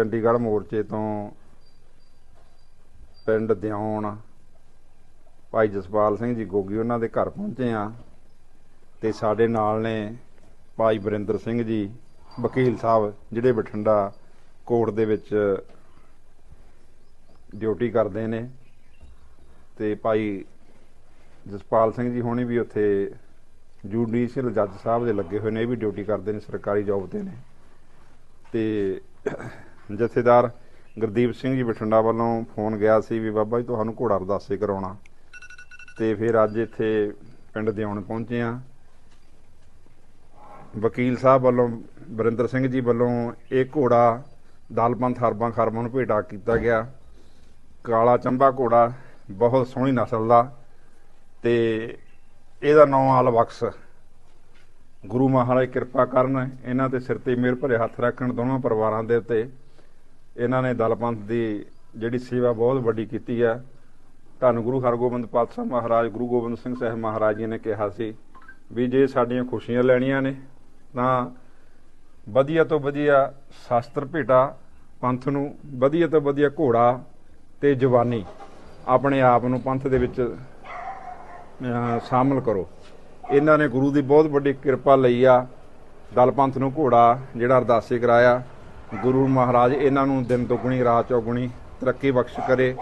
ਚੰਡੀਗੜ੍ਹ ਮੋਰਚੇ ਤੋਂ ਪਿੰਡ ਦਿਉਣ ਭਾਈ ਜਸਪਾਲ ਸਿੰਘ ਜੀ ਗੋਗੀ ਉਹਨਾਂ ਦੇ ਘਰ ਪਹੁੰਚੇ ਆ ਤੇ ਸਾਡੇ ਨਾਲ ਨੇ ਭਾਈ ਬਰਿੰਦਰ ਸਿੰਘ ਜੀ, ਵਕੀਲ ਸਾਹਿਬ, ਜਿਹੜੇ ਬਠਿੰਡਾ ਕੋਰਟ ਦੇ ਵਿੱਚ ਡਿਊਟੀ ਕਰਦੇ ਨੇ ਤੇ ਭਾਈ ਜਸਪਾਲ ਸਿੰਘ ਜੀ ਹੋਣੀ ਵੀ ਉੱਥੇ ਜੁਡੀਸ਼ੀਅਲ ਜੱਜ ਸਾਹਿਬ ਦੇ ਲੱਗੇ ਹੋਏ ਨੇ, ਇਹ ਵੀ ਡਿਊਟੀ ਕਰਦੇ ਨੇ, ਸਰਕਾਰੀ ਜੌਬ ਤੇ ਨੇ। ਤੇ ਜਥੇਦਾਰ ਗੁਰਦੀਪ ਸਿੰਘ ਜੀ ਬਠਿੰਡਾ ਵੱਲੋਂ ਫੋਨ ਗਿਆ ਸੀ ਵੀ ਬਾਬਾ ਜੀ ਤੁਹਾਨੂੰ ਘੋੜਾ ਅਰਦਾਸੇ ਕਰਾਉਣਾ। ਤੇ ਫਿਰ ਅੱਜ ਇੱਥੇ ਪਿੰਡ ਦੇ ਆਉਣ ਪਹੁੰਚੇ ਆ ਵਕੀਲ ਸਾਹਿਬ ਵੱਲੋਂ ਬਰਿੰਦਰ ਸਿੰਘ ਜੀ ਵੱਲੋਂ ਇਹ ਘੋੜਾ ਦਲਪੰਥ ਹਰਬਾਂ ਖਰਮਾਂ ਨੂੰ ਭੇਟਾ ਕੀਤਾ ਗਿਆ। ਕਾਲਾ ਚੰਬਾ ਘੋੜਾ, ਬਹੁਤ ਸੋਹਣੀ ਨਸਲ ਦਾ। ਤੇ ਇਹਦਾ ਨਾਮ ਆਲ ਬਖਸ਼ ਗੁਰੂ ਮਹਾਰਾਜ ਕਿਰਪਾ ਕਰਨ ਇਹਨਾਂ ਦੇ ਸਿਰ ਤੇ ਮਿਹਰ ਭਰੇ ਹੱਥ ਰੱਖਣ ਦੋਵਾਂ ਪਰਿਵਾਰਾਂ ਦੇ ਉੱਤੇ ਇਹਨਾਂ ਨੇ ਦਲਪੰਥ ਦੀ ਜਿਹੜੀ ਸੇਵਾ ਬਹੁਤ ਵੱਡੀ ਕੀਤੀ ਹੈ ਧੰਨ ਗੁਰੂ ਹਰਗੋਬਿੰਦ ਪਾਤਸ਼ਾਹ ਮਹਾਰਾਜ ਗੁਰੂ ਗੋਬਿੰਦ ਸਿੰਘ ਸਾਹਿਬ ਮਹਾਰਾਜ ਜੀ ਨੇ ਕਿਹਾ ਸੀ ਵੀ ਜੇ ਸਾਡੀਆਂ ਖੁਸ਼ੀਆਂ ਲੈਣੀਆਂ ਨੇ ਤਾਂ ਵਧੀਆ ਤੋਂ ਵਧੀਆ ਸ਼ਾਸਤਰ ਭੇਟਾ ਪੰਥ ਨੂੰ ਵਧੀਆ ਤੋਂ ਵਧੀਆ ਘੋੜਾ ਤੇ ਜਵਾਨੀ ਆਪਣੇ ਆਪ ਨੂੰ ਪੰਥ ਦੇ ਵਿੱਚ ਅਹ, ਸ਼ਾਮਲ ਕਰੋ। ਇਹਨਾਂ ਨੇ ਗੁਰੂ ਦੀ ਬਹੁਤ ਵੱਡੀ ਕਿਰਪਾ ਲਈ ਆ ਦਲ ਪੰਥ ਨੂੰ ਘੋੜਾ ਜਿਹੜਾ ਅਰਦਾਸੇ ਕਰਾਇਆ। ਗੁਰੂ ਮਹਾਰਾਜ ਇਹਨਾਂ ਨੂੰ ਦਿਨ ਦੁਗਣੀ ਰਾਤ ਚੌਗੁਣੀ ਤਰੱਕੀ ਬਖਸ਼ ਕਰੇ।